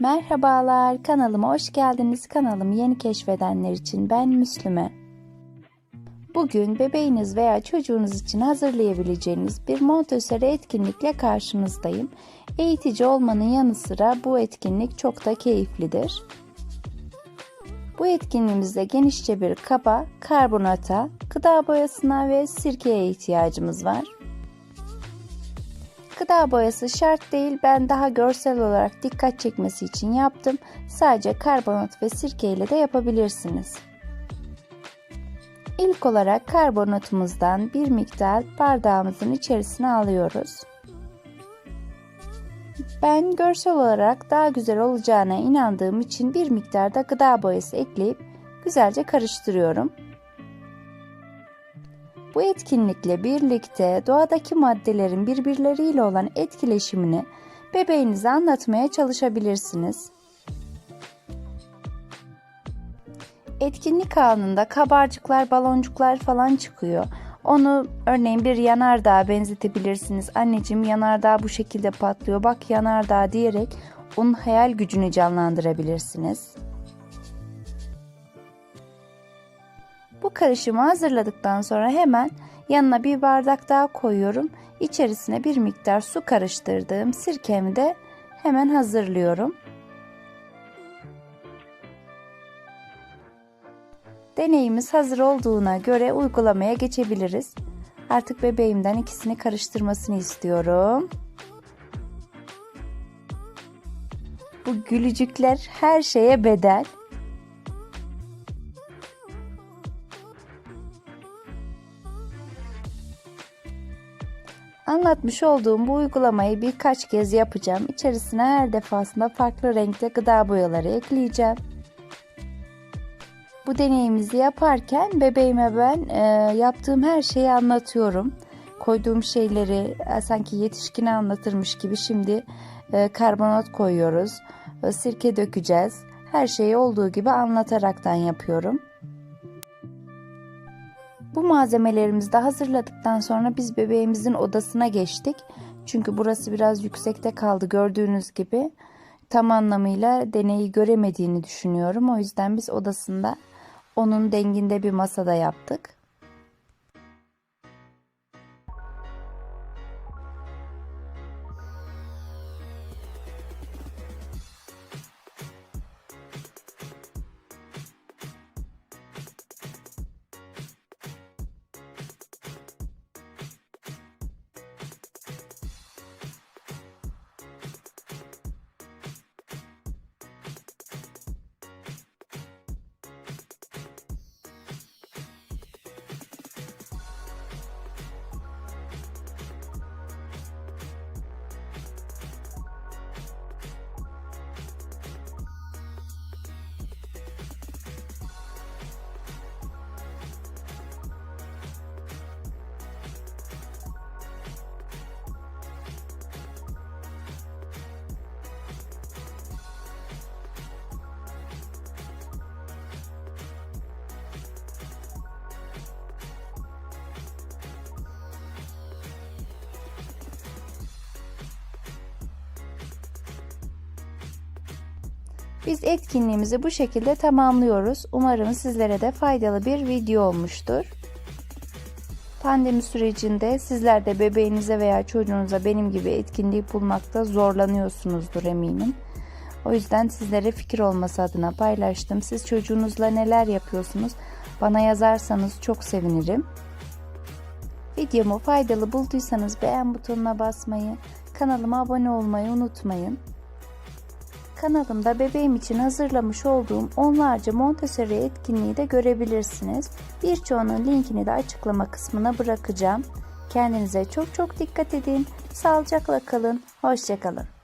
Merhabalar, kanalıma hoş geldiniz. Kanalımı yeni keşfedenler için ben Müslüme. Bugün bebeğiniz veya çocuğunuz için hazırlayabileceğiniz bir Montessori etkinlikle karşınızdayım. Eğitici olmanın yanı sıra bu etkinlik çok da keyiflidir. Bu etkinliğimizde genişçe bir kaba, karbonata, gıda boyasına ve sirkeye ihtiyacımız var. Gıda boyası şart değil. Ben daha görsel olarak dikkat çekmesi için yaptım. Sadece karbonat ve sirke ile de yapabilirsiniz. İlk olarak karbonatımızdan bir miktar bardağımızın içerisine alıyoruz. Ben görsel olarak daha güzel olacağına inandığım için bir miktar da gıda boyası ekleyip güzelce karıştırıyorum. Bu etkinlikle birlikte doğadaki maddelerin birbirleriyle olan etkileşimini bebeğinize anlatmaya çalışabilirsiniz. Etkinlik anında kabarcıklar, baloncuklar falan çıkıyor. Onu örneğin bir yanardağa benzetebilirsiniz. Anneciğim yanardağ bu şekilde patlıyor. Bak yanardağ diyerek onun hayal gücünü canlandırabilirsiniz. Bu karışımı hazırladıktan sonra hemen yanına bir bardak daha koyuyorum. İçerisine bir miktar su karıştırdığım sirkemi de hemen hazırlıyorum. Deneyimiz hazır olduğuna göre uygulamaya geçebiliriz. Artık bebeğimden ikisini karıştırmasını istiyorum. Bu gülücükler her şeye bedel. Anlatmış olduğum bu uygulamayı birkaç kez yapacağım. İçerisine her defasında farklı renkte gıda boyaları ekleyeceğim. Bu deneyimizi yaparken bebeğime ben e, yaptığım her şeyi anlatıyorum. Koyduğum şeyleri e, sanki yetişkine anlatırmış gibi şimdi e, karbonat koyuyoruz. E, sirke dökeceğiz. Her şeyi olduğu gibi anlataraktan yapıyorum. Bu malzemelerimizi de hazırladıktan sonra biz bebeğimizin odasına geçtik. Çünkü burası biraz yüksekte kaldı gördüğünüz gibi. Tam anlamıyla deneyi göremediğini düşünüyorum. O yüzden biz odasında onun denginde bir masada yaptık. Biz etkinliğimizi bu şekilde tamamlıyoruz. Umarım sizlere de faydalı bir video olmuştur. Pandemi sürecinde sizler de bebeğinize veya çocuğunuza benim gibi etkinlik bulmakta zorlanıyorsunuzdur eminim. O yüzden sizlere fikir olması adına paylaştım. Siz çocuğunuzla neler yapıyorsunuz? Bana yazarsanız çok sevinirim. Videomu faydalı bulduysanız beğen butonuna basmayı, kanalıma abone olmayı unutmayın. Kanalımda bebeğim için hazırlamış olduğum onlarca Montessori etkinliği de görebilirsiniz. Birçoğunun linkini de açıklama kısmına bırakacağım. Kendinize çok çok dikkat edin. Sağlıcakla kalın. Hoşçakalın.